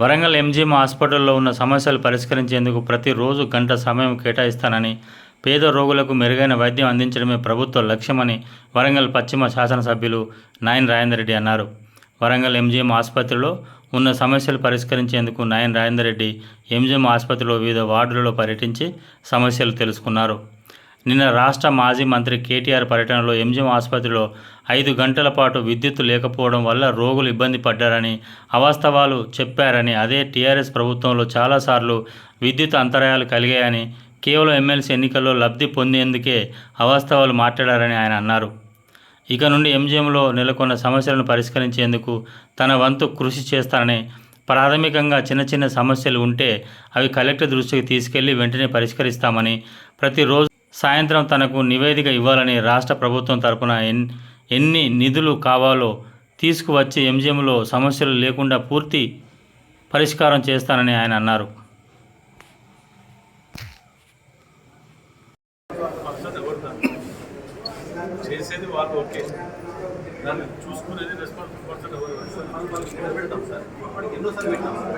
Warangal MGM హాస్పిటల్లో ఉన్న సమస్యలు పరిష్కరించేందుకు ప్రతిరోజు గంట సమయం కేటాయిస్తానని పేద రోగులకు మెరుగైన వైద్యం అందించడమే ప్రభుత్వ లక్ష్యమని వరంగల్ పశ్చిమ శాసనసభ్యులు నాయన్ రాజేందర్ రెడ్డి అన్నారు. వరంగల్ ఎంజీఎం ఆసుపత్రిలో ఉన్న సమస్యలు పరిష్కరించేందుకు నాయన్ రాజేందర్ రెడ్డి ఎంజీఎం ఆసుపత్రిలో వివిధ వార్డులలో పర్యటించి సమస్యలు తెలుసుకున్నారు. నిన్న రాష్ట్ర మాజీ మంత్రి కేటీఆర్ పర్యటనలో ఎంజిఎం ఆసుపత్రిలో ఐదు గంటల పాటు విద్యుత్ లేకపోవడం వల్ల రోగులు ఇబ్బంది పడ్డారని అవాస్తవాలు చెప్పారని అదే టీఆర్ఎస్ ప్రభుత్వంలో చాలాసార్లు విద్యుత్ అంతరాయాలు కలిగాయని కేవలం ఎమ్మెల్సీ ఎన్నికల్లో లబ్ధి పొందేందుకే అవాస్తవాలు మాట్లాడారని ఆయన అన్నారు. ఇక నుండి ఎంజిఎంలో నెలకొన్న సమస్యలను పరిష్కరించేందుకు తన వంతు కృషి చేస్తానని ప్రాథమికంగా చిన్న చిన్న సమస్యలు ఉంటే అవి కలెక్టర్ దృష్టికి తీసుకెళ్ళి వెంటనే పరిష్కరిస్తామని ప్రతిరోజు సాయంత్రం తనకు నివేదిక ఇవ్వాలని రాష్ట్ర ప్రభుత్వం తరపున ఎన్ ఎన్ని నిధులు కావాలో తీసుకువచ్చి ఎంజిఎంలో సమస్యలు లేకుండా పూర్తి పరిష్కారం చేస్తానని ఆయన అన్నారు. చేసేది వాళ్ళు ఓకే. దాన్ని చూసుకునేది రెస్పాన్సిబుల్ పర్సన్ ఎవరు? పెడతాం సార్. ఇప్పటికి ఎన్నోసార్లు పెట్టాం సార్.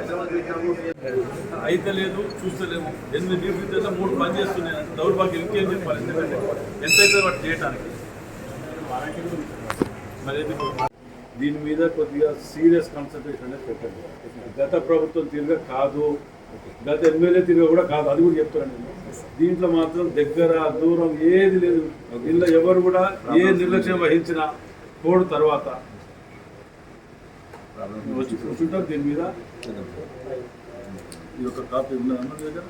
అయితే లేదు చూస్తలేము. ఎనిమిది నిరూపితే మూడు పని చేస్తున్నాయి. దౌర్భాగ్యం ఇంకేం చెప్పాలి? ఎందుకంటే ఎంత అయితే వాటి చేయడానికి మరి ఎందుకు? దీని మీద కొద్దిగా సీరియస్ కాన్సన్ట్రేషన్ అనేది పెట్టండి గత ప్రభుత్వం తిరగ కాదు. గత ఎమ్మెల్యే తిరగ కూడా కాదు అది కూడా చెప్తున్నాను నేను. దీంట్లో మాత్రం దగ్గర దూరం ఏది లేదు. దీనిలో ఎవరు కూడా ఏ నిర్లక్ష్యం వహించినా కోడు తర్వాత. వచ్చి కూర్చుంటారు దీని మీద. ఈ యొక్క కాపీ ఉందా దగ్గర?